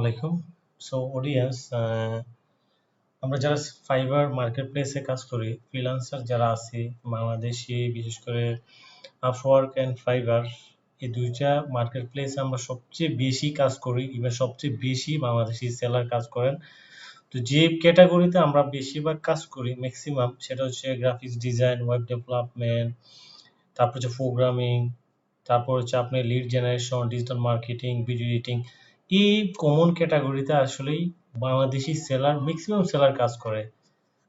আলাইকুম। So audience আমরা যারা ফাইবার মার্কেট প্লেসে কাজ করি, ফ্রিল্যান্সার যারা আছি, বাংলাদেশী বিশেষ করে আপওয়ার্ক অ্যান্ড ফাইবার এই ২ টা মার্কেট প্লেসে আমরা সবচেয়ে বেশি কাজ করি। ইভেন সবচেয়ে বেশি বাংলাদেশি সেলার কাজ করেন। তো যে ক্যাটাগরিতে আমরা বেশিরভাগ কাজ করি ম্যাক্সিমাম সেটা হচ্ছে গ্রাফিক্স ডিজাইন, ওয়েব ডেভেলপমেন্ট, তারপর হচ্ছে প্রোগ্রামিং, তারপর হচ্ছে আপনার lead generation, digital marketing, video editing. এই কমন ক্যাটাগরিতে আসলেই বাংলাদেশি সেলার ম্যাক্সিমাম সেলার কাজ করে।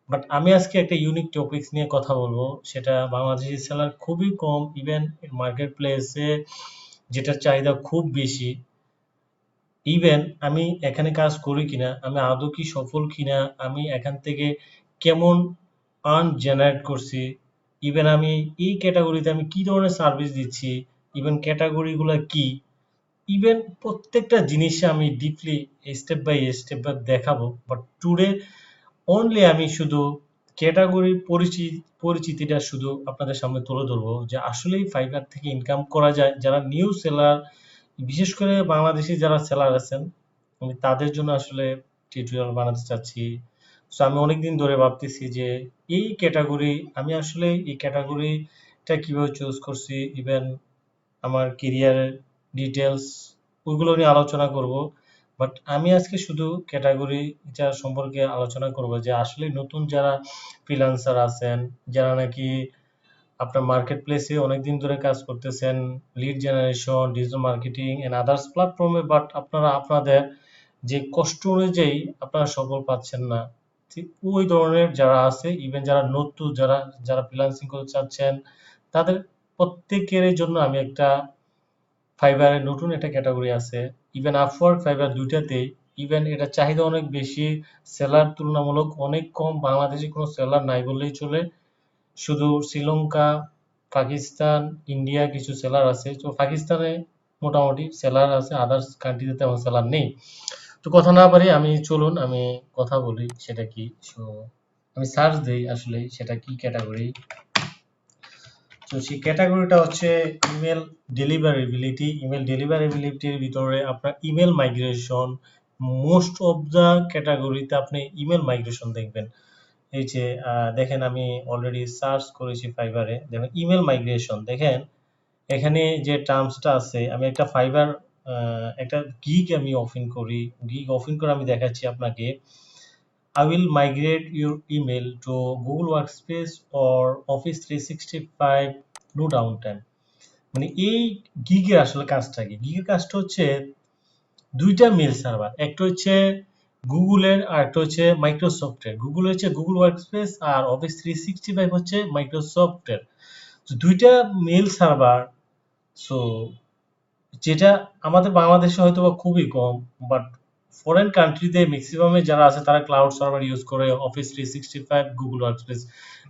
বাট আমি আজকে একটা ইউনিক টপিকস নিয়ে কথা বলব সেটা বাংলাদেশি সেলার খুবই কম। ইভেন মার্কেট প্লেসে যেটার চাহিদা খুব বেশি। ইভেন আমি এখানে কাজ করি কিনা, আমি আদৌ কি সফল কিনা, আমি এখান থেকে কেমন আর্ন জেনারেট করছি, ইভেন আমি এই ক্যাটাগরিতে আমি কি ধরনের সার্ভিস দিচ্ছি, ইভেন ক্যাটেগরি গুলা কি, ইভেন প্রত্যেকটা জিনিসে আমি deeply step by step by দেখাবো। বাট টুডে অনলি আমি শুধু ক্যাটেগরি পরিচি পরিচিতিটা শুধু আপনাদের সামনে তুলে ধরবো যে আসলেই ফাইবার থেকে ইনকাম করা যায়। যারা নিউ সেলার বিশেষ করে বাংলাদেশী যারা সেলার আছেন, আমি তাদের জন্য আসলে টিউটোরিয়াল বানাতে চাচ্ছি। সো আমি অনেকদিন ধরে ভাবতেছি যে এই ক্যাটাগরি আমি আসলে এই ক্যাটাগরিটা কীভাবে চুজ করছি, ইভেন আমার ক্যারিয়ারের ডিটেইলস ওইগুলো নিয়ে আলোচনা করব। বাট আমি আজকে শুধু ক্যাটেগরিটা সম্পর্কে আলোচনা করব যে আসলে নতুন যারা ফ্রিল্যান্সার আছেন, যারা নাকি আপনার মার্কেট প্লেসে অনেকদিন ধরে কাজ করতেছেন, lead generation, digital marketing and others প্ল্যাটফর্মে বাট আপনারা আপনাদের যে কষ্ট অনুযায়ী আপনারা সফল পাচ্ছেন না। ঠিক ওই ধরনের যারা আছে, ইভেন যারা নতুন যারা, যারা ফ্রিল্যান্সিং করতে চাচ্ছেন, তাদের প্রত্যেকের জন্য আমি একটা ফাইবারের নতুন একটা ক্যাটাগরি আছে। ইভেন আপওয়ার্ক, ফাইবার ২ টাতেই ইভেন এটার চাহিদা অনেক বেশি। সেলার তুলনামূলক অনেক কম। বাংলাদেশে কোনো সেলার নাই বললেই চলে। শুধু শ্রীলঙ্কা, পাকিস্তান, ইন্ডিয়া কিছু সেলার আছে। তো পাকিস্তানে মোটামুটি সেলার আছে। আদার্স কান্ট্রিতে তেমন সেলার নেই। তো কথা না পারি আমি চলুন আমি কথা বলি সেটা কি। আমি সার্চ দিই আসলে সেটা কি ক্যাটেগরি। তো সেই ক্যাটেগরিটা হচ্ছে ইমেইল ডেলিভারেবিলিটি। ইমেইল ডেলিভারেবিলিটির ভিতরে আপনার email migration most of the ক্যাটাগরিতে আপনি ইমেল মাইগ্রেশন দেখবেন। এই যে দেখেন আমি অলরেডি সার্চ করেছি ফাইবারে। দেখেন ইমেল মাইগ্রেশন দেখেন, এখানে যে টার্মসটা আছে, আমি একটা ফাইবার একটা গিগ আমি ওপেন করি। গিগ ওপেন করে আমি দেখাচ্ছি আপনাকে। I will migrate your email to Google Workspace or Office 365 no downtime মানে এই গিগের আসলে কাজটা কি? গিগের কাজটা হচ্ছে ২ টা মেইল সার্ভার। একটা হচ্ছে গুগলের আর একটা হচ্ছে মাইক্রোসফটের। গুগল হচ্ছে Google Workspace আর Office 365 হচ্ছে মাইক্রোসফটের। তো ২ টা মেইল সার্ভার সো যেটা আমাদের বাংলাদেশে হয়তোবা খুবই কম। বাট ফরেন কান্ট্রিতে মেক্সিমামে যারা আছে তারা ক্লাউড সার্ভার ইউজ করে Office 365, Google Workspace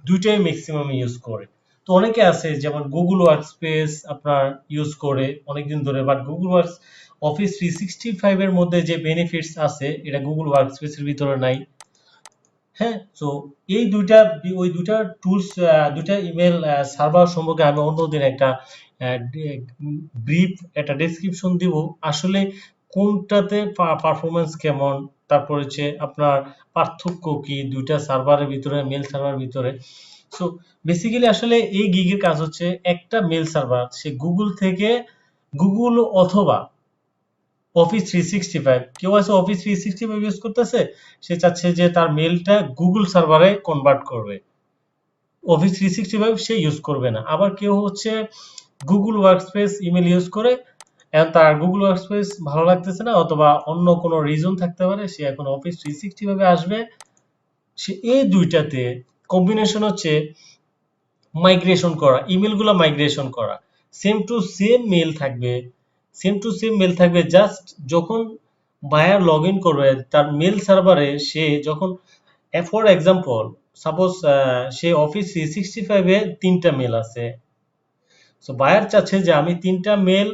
২ টাই মেক্সিমাম ইউজ করে। তো অনেকে আছে যেমন Google Workspace আপনার ইউজ করে অনেকদিন ধরে বাট Google Works Office 365 এর মধ্যে যে বেনিফিটস আছে এটা গুগল Workspace এর ভিতরে নাই। হ্যাঁ? তো এই দুইটা ওই দুইটা টুলস আ ২ টা ইমেইল সার্ভার সম্পর্কে আমি অন্যদিন একটা ব্রিফ একটা ডেসক্রিপশন দিব। আসলে কোনটাতে পা পারফরম্যান্স কেমন, তারপর হচ্ছে আপনার পার্থক্য কি দুইটা সার্ভারের ভিতরে মেল সার্ভারের ভিতরে। সো বেসিক্যালি আসলে এই গিগের কাজ হচ্ছে একটা মেল সার্ভার সে গুগল থেকে গুগল অথবা অফিস থ্রি সিক্সটি ফাইভ কেউ আছে office three sixty five use করতেছে, সে চাচ্ছে যে তার মেলটা গুগল সার্ভারে কনভার্ট করবে। অফিস থ্রি সিক্সটি ফাইভ সে ইউজ করবে না। আবার কেউ হচ্ছে গুগল Workspace ইমেইল ইউজ করে তার গুগল Workspace ভালো লাগতেছে না অথবা অন্য কোনো রিজন থাকতে পারে সে এখন Office 365 ভাবে আসবে। সে এই দুইটাতে কম্বিনেশন হচ্ছে মাইগ্রেশন করা, ইমেইলগুলা মাইগ্রেশন করা। সেম টু সেম মেল থাকবে। সেম টু সেম মেল থাকবে জাস্ট যখন বায়ার লগ ইন করবে তার মেল সার্ভারে সে যখন ফর এক্সাম্পল সাপোজ সে অফিস থ্রি সিক্সটি ফাইভে তিনটা মেল আছে। সো বায়ার চাচ্ছে যে আমি ৩ টা মেইল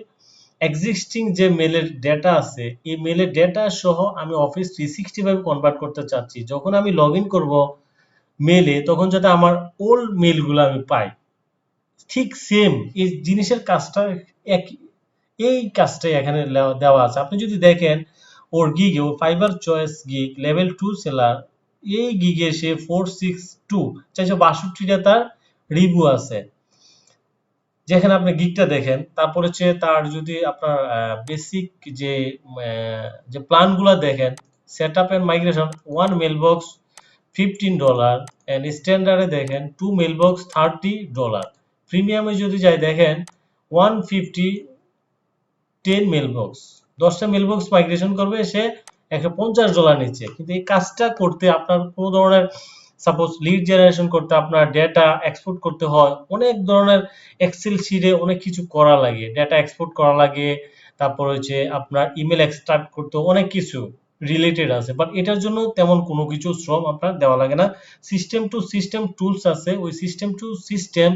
এক্সিস্টিং যে মেলের ডেটা আছে, এই মেলের ডেটা সহ আমি Office 365 কনভার্ট করতে চাচ্ছি। যখন আমি লগইন করব মেলে তখন যাতে আমার ওল্ড মেলগুলো আমি পাই। ঠিক সেম এই জিনিসের কাজটা একই। এই কাজটাই এখানে দেওয়া আছে। আপনি যদি দেখেন ওর গিগে ও Fiverr choice gig level two seller এই গিগে সে ফোর সিক্স টু চারশো বাষট্টিটা তার রিভিউ আছে যেখানে আপনি গিগটা দেখেন, তারপর হচ্ছে তার যদি আপনার বেসিক যে যে প্ল্যানগুলো দেখেন set up and migration one mail box fifteen dollar and স্ট্যান্ডার্ডে দেখেন two mail box thirty dollar প্রিমিয়ামে যদি যাই দেখেন one fifty ten mail box দশটা মেল বক্স মাইগ্রেশন করবে, সে একশো পঞ্চাশ ডলার নিচ্ছে। কিন্তু এই কাজটা করতে আপনার কোনো ধরনের সাপোজ লিড জেনারেশন করতে আপনার ডেটা এক্সপোর্ট করতে হয়, অনেক ধরনের এক্সেল শিটে অনেক কিছু করা লাগে। ডেটা এক্সপোর্ট করা লাগে, তারপর হচ্ছে আপনার ইমেল এক্সট্রাক্ট করতে অনেক কিছু রিলেটেড আছে। বাট এটার জন্য তেমন কোনো কিছু শ্রম আপনার দেওয়া লাগে না। সিস্টেম টু সিস্টেম টুলস আছে, ওই সিস্টেম টু সিস্টেম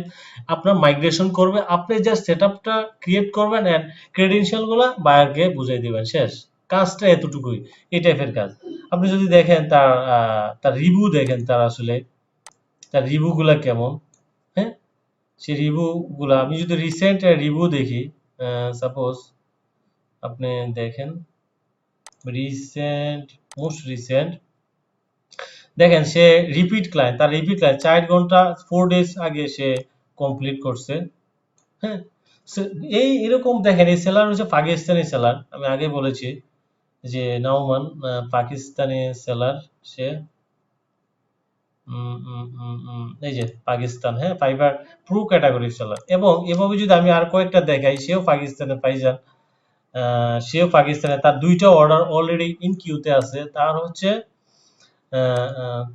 আপনার মাইগ্রেশন করবে। আপনি জাস্ট সেট আপটা ক্রিয়েট করবেন অ্যান্ড ক্রেডেনশিয়ালগুলা বায়ারকে বুঝিয়ে দিবেন, শেষ। কাজটা এতটুকুই, এই টাইপের কাজ। আপনি যদি দেখেন তার তার রিভিউ দেখেন তার আসলে, তার রিভিউ গুলা কেমন হ্যাঁ? সেই রিভিউ গুলা আমি যদি রিসেন্ট রিভিউ দেখি সাপোজ আপনি দেখেন রিসেন্ট মোস্ট রিসেন্ট দেখেন সে রিপিট ক্লায়েন্ট তার রিপিট ক্লায়েন্ট চার ঘণ্টা ফোর ডেজ আগে সে কমপ্লিট করছে হ্যাঁ? এই এরকম দেখেন, এই সেলার হচ্ছে পাকিস্তানি সেলার আমি আগে বলেছি। যে নাওমান পাকিস্তানি সেলার সে এই যে পাকিস্তান হ্যাঁ ফাইবার প্রো ক্যাটাগরি সেলার এবং এভাবে যদি আমি আর কয়েকটা দেখাই সেও পাকিস্তানে ফাইজান আহ, সেও পাকিস্তানে তার দুইটা অর্ডার অলরেডি ইন কিউতে আছে। তার হচ্ছে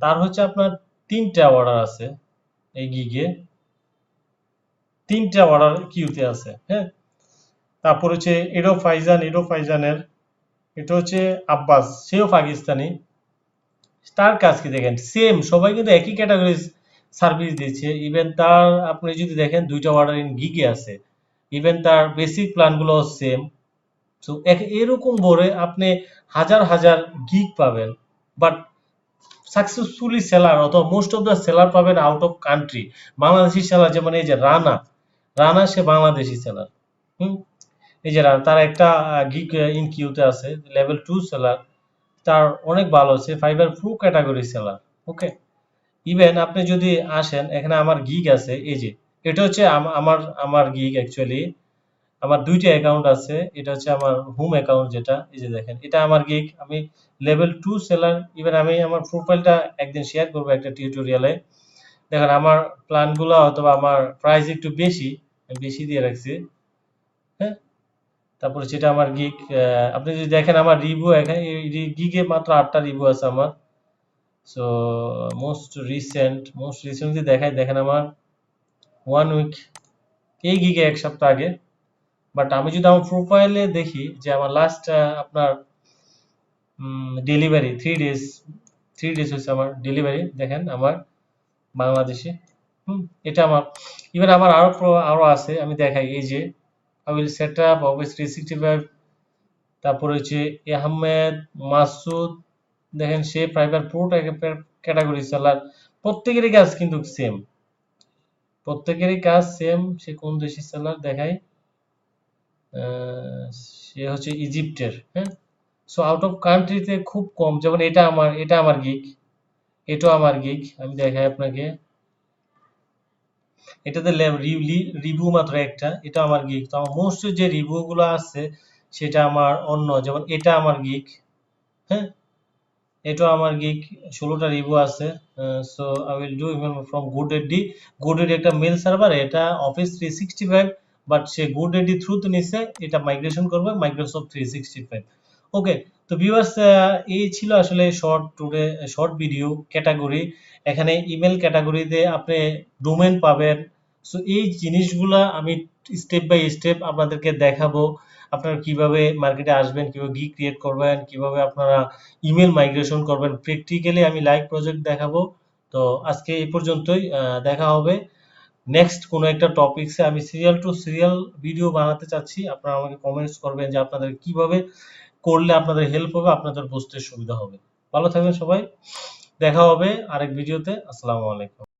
তার হচ্ছে আপনার তিনটা অর্ডার আছে এই গিগে তিনটা অর্ডার কিউতে আছে হ্যাঁ। তারপর হচ্ছে এডো ফাইজান এডো ফাইজানের এটা হচ্ছে আব্বাস, সেও পাকিস্তানি। তার কাজ কি দেখেন? সেম সবাই কিন্তু একই ক্যাটাগরি সার্ভিস দিচ্ছে। ইভেন তার, আপনি যদি দেখেন, দুইটা অর্ডার ইন গিগে আছে। ইভেন তার বেসিক প্ল্যানগুলো সেম তো এরকম ভরে আপনি হাজার হাজার গিগ পাবেন। বাট সাকসেসফুলি সেলার অথবা মোস্ট অফ দ্য সেলার পাবেন out of country Bangladeshi seller যেমন এই যে রানা রানা সে বাংলাদেশি সেলার হুম? এই যে তার একটা গিগ ইন কিউতে আছে লেভেল টু সেলার তার অনেক ভালো আছে Fiverr pro category seller okay even আপনি যদি আসেন, এখানে আমার গিগ আছে, এই যে, এটা হচ্ছে আম- আমার আমার গিগ অ্যাকচুয়ালি আমার দুইটা অ্যাকাউন্ট আছে, এটা হচ্ছে আমার হোম অ্যাকাউন্ট যেটা, এই যে দেখেন, এটা আমার গিগ আমি লেভেল টু সেলার ইভেন আমি আমার প্রোফাইলটা একদিন শেয়ার করব একটা টিউটোরিয়ালে দেখেন, আমার প্ল্যানগুলো অথবা আমার প্রাইস একটু বেশি বেশি দিয়ে রাখছি। তারপরে সেটা আমার গিগ আপনি যদি দেখেন আমার রিভিউ এখানে গিগে মাত্র আটটা রিভিউ আছে আমার। So most recent most recent যদি দেখাই, দেখেন আমার ওয়ান উইক এই গিগে এক সপ্তাহ আগে। বাট আমি যদি আমার প্রোফাইলে দেখি যে আমার লাস্ট আপনার delivery three days three days হচ্ছে আমার ডেলিভারি দেখেন আমার বাংলাদেশে। হুম, এটা আমার ইভেন আমার আরও আরও আছে, আমি দেখাই, এই যে set up office three sixty five তারপর হচ্ছে আহমেদ, মাসুদ, দেখেন সে প্রাইভেট প্রো ক্যাটাগরি সেলার প্রত্যেকেরই কাজ কিন্তু সেম প্রত্যেকেরই কাজ সেম সে কোন দেশি সেলার দেখায় সে হচ্ছে ইজিপ্টের হ্যাঁ? সো আউট অফ কান্ট্রিতে খুব কম, যেমন এটা আমার এটা আমার গিগ এটাও আমার গিগ আমি দেখাই আপনাকে। এটাতে রিভিউ মাত্র একটা, এটা আমার গিগ তো আমার মোস্ট যে রিভিউ গুলো আছে, সেটা আমার অন্য, যেমন এটা আমার গিগ হ্যাঁ? এটা আমার গিগ ষোলোটা রিভিউ আছে so I will do from GoDaddy GoDaddy একটা মেল সার্ভার এটা office three sixty five but say good এডি থ্রুতে নিছে, এটা মাইগ্রেশন করবে Microsoft three sixty five okay তো ভিউয়ার্স এই ছিল আসলে short today short video category এখানে ইমেল ক্যাটাগরিতে আপনি ডোমেন পাবেন। সো এই জিনিসগুলা আমি স্টেপ বাই স্টেপ আপনাদেরকে দেখাবো। আপনারা কীভাবে মার্কেটে আসবেন, কীভাবে গি ক্রিয়েট করবেন, কীভাবে আপনারা ইমেল মাইগ্রেশন করবেন। প্র্যাকটিক্যালি আমি লাইভ প্রজেক্ট দেখাবো। তো, আজকে এই পর্যন্তই দেখা হবে। নেক্সট কোনো একটা টপিকসে আমি সিরিয়াল টু সিরিয়াল ভিডিও বানাতে চাচ্ছি। আপনারা আমাকে কমেন্টস করবেন যে আপনাদের কীভাবে করলে আপনাদের হেল্প হবে, আপনাদের বুঝতে সুবিধা হবে। ভালো থাকবেন সবাই। দেখা হবে আরেক ভিডিওতে। আসসালামু আলাইকুম।